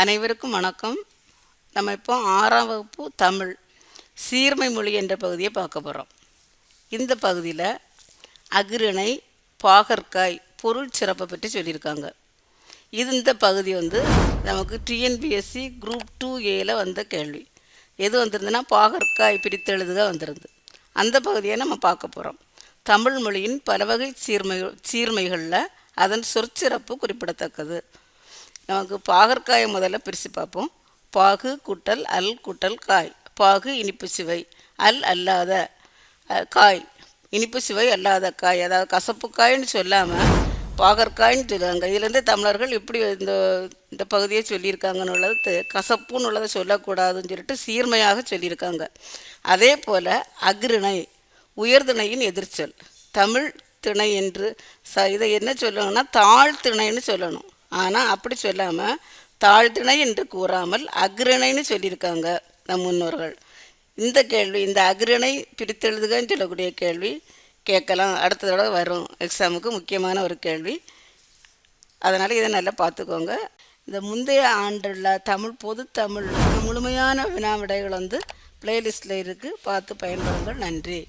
அனைவருக்கும் வணக்கம். நம்ம இப்போ ஆறாம் வகுப்பு தமிழ் சீர்மை மொழி என்ற பகுதியை பார்க்க போகிறோம் இந்த பகுதியில் அகிரணை பாகற்காய் பொருள் சிறப்பை பற்றி சொல்லியிருக்காங்க. இது இந்த பகுதி வந்து நமக்கு டிஎன்பிஎஸ்சி குரூப் டூ ஏல வந்த கேள்வி. எது வந்திருந்துன்னா பாகற்காய் பிரித்தெழுதுக வந்திருந்து. அந்த பகுதியை நம்ம பார்க்க போகிறோம் தமிழ் மொழியின் பல வகை சீர்மை சீர்மைகளில் அதன் சொற்சிறப்பு குறிப்பிடத்தக்கது. நமக்கு பாகற்காயை முதல்ல பிரித்து பார்ப்போம். பாகு குட்டல் அல் குட்டல் காய். பாகு இனிப்பு சுவை. அல் அல்லாத காய். இனிப்பு சுவை அல்லாத காய். அதாவது கசப்பு காய்ன்னு சொல்லாமல் பாகற்காய்ன்னு சொல்லுவாங்க. இதுலேருந்து தமிழர்கள் இப்படி இந்த இந்த பகுதியை சொல்லியிருக்காங்கன்னு உள்ளது கசப்புன்னு உள்ளதை சொல்லக்கூடாதுன்னு சொல்லிட்டு சீர்மையாக சொல்லியிருக்காங்க. அதே போல் அக்ரிணை உயர்திணையின் எதிர்ச்சொல். தமிழ் திணை என்று ச இதை என்ன சொல்லணும்னா தாழ்த்திணைன்னு சொல்லணும். ஆனால் அப்படி சொல்லாமல் தாழ்த்திணை என்று கூறாமல் அக்ரிணைன்னு சொல்லியிருக்காங்க நம் முன்னோர்கள். இந்த கேள்வி இந்த அக்ரிணை பிரித்தெழுதுகன்னு சொல்லக்கூடிய கேள்வி கேட்கலாம். அடுத்த தடவை வரும் எக்ஸாமுக்கு முக்கியமான ஒரு கேள்வி. அதனால் இதை நல்லா பார்த்துக்கோங்க. இந்த முந்தைய ஆண்டுள்ள தமிழ் பொது தமிழ் முழுமையான வினா விடைகள் வந்து பிளேலிஸ்ட்டில் இருக்குது பார்த்து பயன்படுங்கள். நன்றி.